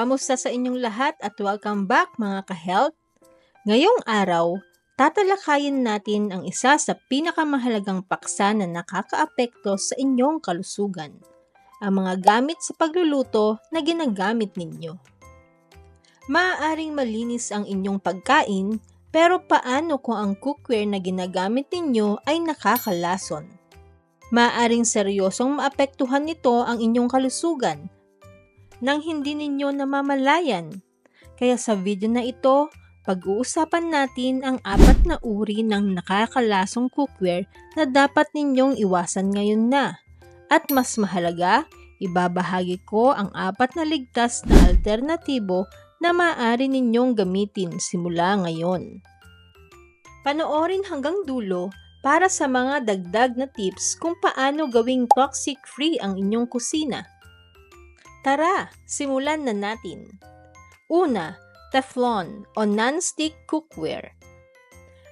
Kamusta sa inyong lahat at welcome back mga ka-health? Ngayong araw, tatalakayin natin ang isa sa pinakamahalagang paksa na nakakaapekto sa inyong kalusugan, ang mga gamit sa pagluluto na ginagamit ninyo. Maaaring malinis ang inyong pagkain, pero paano kung ang cookware na ginagamit ninyo ay nakakalason? Maaaring seryosong maapektuhan nito ang inyong kalusugan nang hindi ninyo namamalayan. Kaya sa video na ito, pag-uusapan natin ang apat na uri ng nakakalasong cookware na dapat ninyong iwasan ngayon na. At mas mahalaga, ibabahagi ko ang apat na ligtas na alternatibo na maaari ninyong gamitin simula ngayon. Panoorin hanggang dulo para sa mga dagdag na tips kung paano gawing toxic-free ang inyong kusina. Tara, simulan na natin. Una, Teflon o non-stick cookware.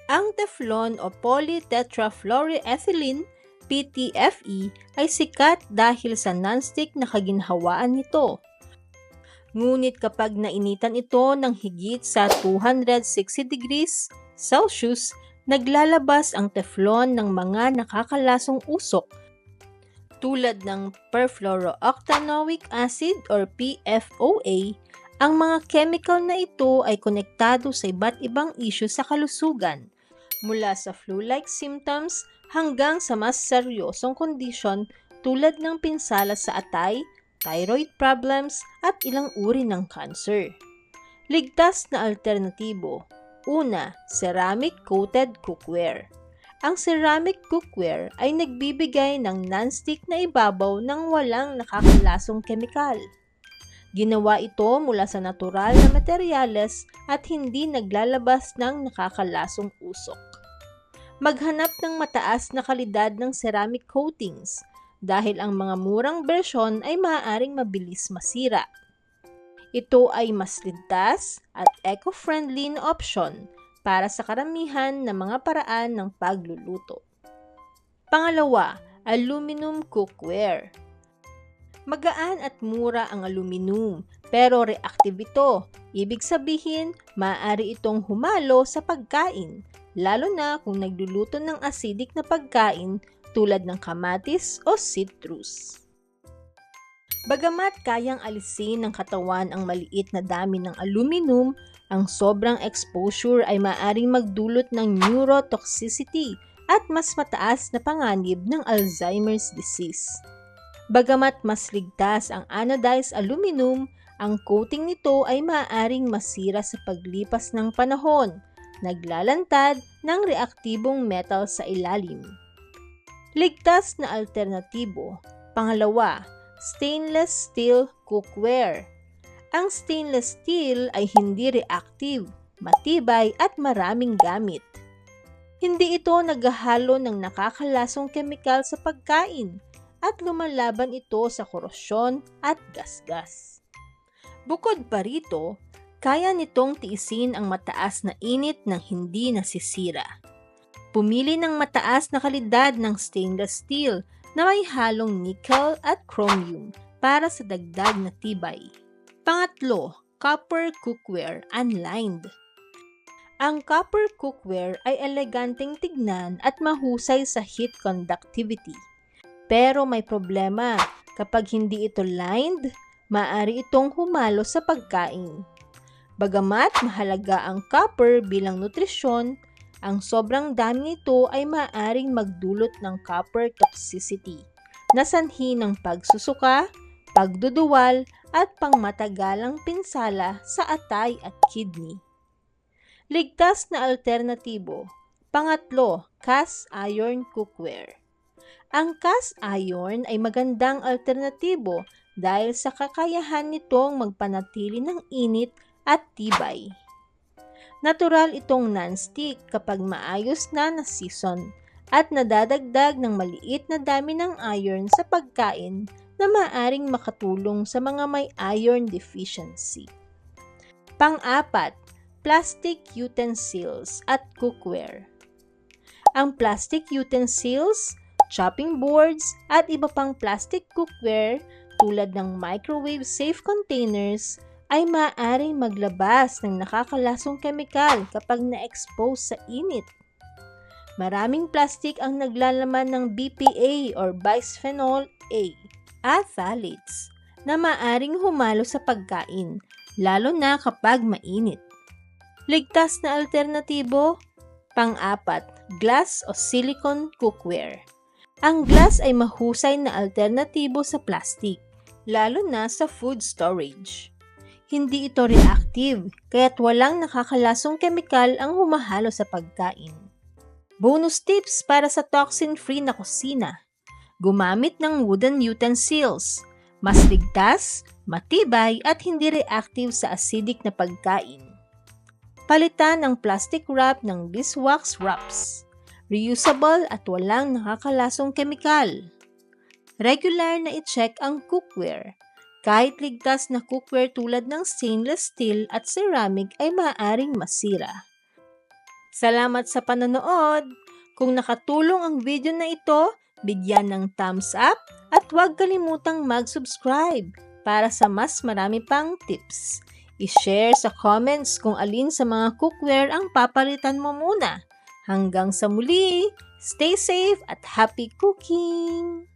Ang Teflon o polytetrafluoroethylene PTFE ay sikat dahil sa non-stick na kaginhawaan nito. Ngunit kapag nainitan ito ng higit sa 260 degrees Celsius, naglalabas ang teflon ng mga nakakalasong usok tulad ng perfluorooctanoic acid or PFOA. Ang mga chemical na ito ay konektado sa iba't ibang issue sa kalusugan, mula sa flu-like symptoms hanggang sa mas seryosong kondisyon tulad ng pinsala sa atay, thyroid problems at ilang uri ng cancer. Ligtas na alternatibo Una, ceramic-coated cookware. Ang ceramic cookware ay nagbibigay ng non-stick na ibabaw ng walang nakakalasong kemikal. Ginawa ito mula sa natural na materyales at hindi naglalabas ng nakakalasong usok. Maghanap ng mataas na kalidad ng ceramic coatings dahil ang mga murang bersyon ay maaaring mabilis masira. Ito ay mas ligtas at eco-friendly na option para sa karamihan ng mga paraan ng pagluluto. Pangalawa, aluminum cookware. Magaan at mura ang aluminum, pero reactive ito. Ibig sabihin, maaari itong humalo sa pagkain, lalo na kung nagluluto ng acidic na pagkain tulad ng kamatis o citrus. Bagamat kayang alisin ng katawan ang maliit na dami ng aluminum, ang sobrang exposure ay maaring magdulot ng neurotoxicity at mas mataas na panganib ng Alzheimer's disease. Bagamat mas ligtas ang anodized aluminum, ang coating nito ay maaaring masira sa paglipas ng panahon, naglalantad ng reaktibong metal sa ilalim. Ligtas na alternatibo. Pangalawa, stainless steel cookware. Ang stainless steel ay hindi reactive, matibay at maraming gamit. Hindi ito naghahalo ng nakakalasong kemikal sa pagkain at lumalaban ito sa korosyon at gasgas. Bukod pa rito, kaya nitong tiisin ang mataas na init ng hindi nasisira. Pumili ng mataas na kalidad ng stainless steel na may halong nickel at chromium para sa dagdag na tibay. Pangatlo, copper cookware unlined. Ang copper cookware ay eleganteng tignan at mahusay sa heat conductivity. Pero may problema, kapag hindi ito lined, maaari itong humalo sa pagkain. Bagamat mahalaga ang copper bilang nutrisyon, ang sobrang dami nito ay maaaring magdulot ng copper toxicity na sanhi ng pagsusuka, pagduduwal at pangmatagalang pinsala sa atay at kidney. Ligtas na alternatibo. Pangatlo, cast iron cookware. Ang cast iron ay magandang alternatibo dahil sa kakayahan nitong magpanatili ng init at tibay. Natural itong non-stick kapag maayos na na season at nadadagdag ng maliit na dami ng iron sa pagkain na maaring makatulong sa mga may iron deficiency. Pang-apat, plastic utensils at cookware. Ang plastic utensils, chopping boards, at iba pang plastic cookware tulad ng microwave safe containers ay maaaring maglabas ng nakakalasong kemikal kapag na-expose sa init. Maraming plastic ang naglalaman ng BPA or bisphenol A at phthalates na maaring humalo sa pagkain, lalo na kapag mainit. Ligtas na alternatibo, pang-apat, glass o silicone cookware. Ang glass ay mahusay na alternatibo sa plastic, lalo na sa food storage. Hindi ito reactive, kaya't walang nakakalasong kemikal ang humahalo sa pagkain. Bonus tips para sa toxin-free na kusina. Gumamit ng wooden utensils. Mas ligtas, matibay at hindi reactive sa acidic na pagkain. Palitan ng plastic wrap ng beeswax wraps. Reusable at walang nakakalasong kemikal. Regular na i-check ang cookware. Kahit ligtas na cookware tulad ng stainless steel at ceramic ay maaaring masira. Salamat sa panonood! Kung nakatulong ang video na ito, bigyan ng thumbs up at huwag kalimutang mag-subscribe para sa mas marami pang tips. I-share sa comments kung alin sa mga cookware ang papalitan mo muna. Hanggang sa muli, stay safe at happy cooking!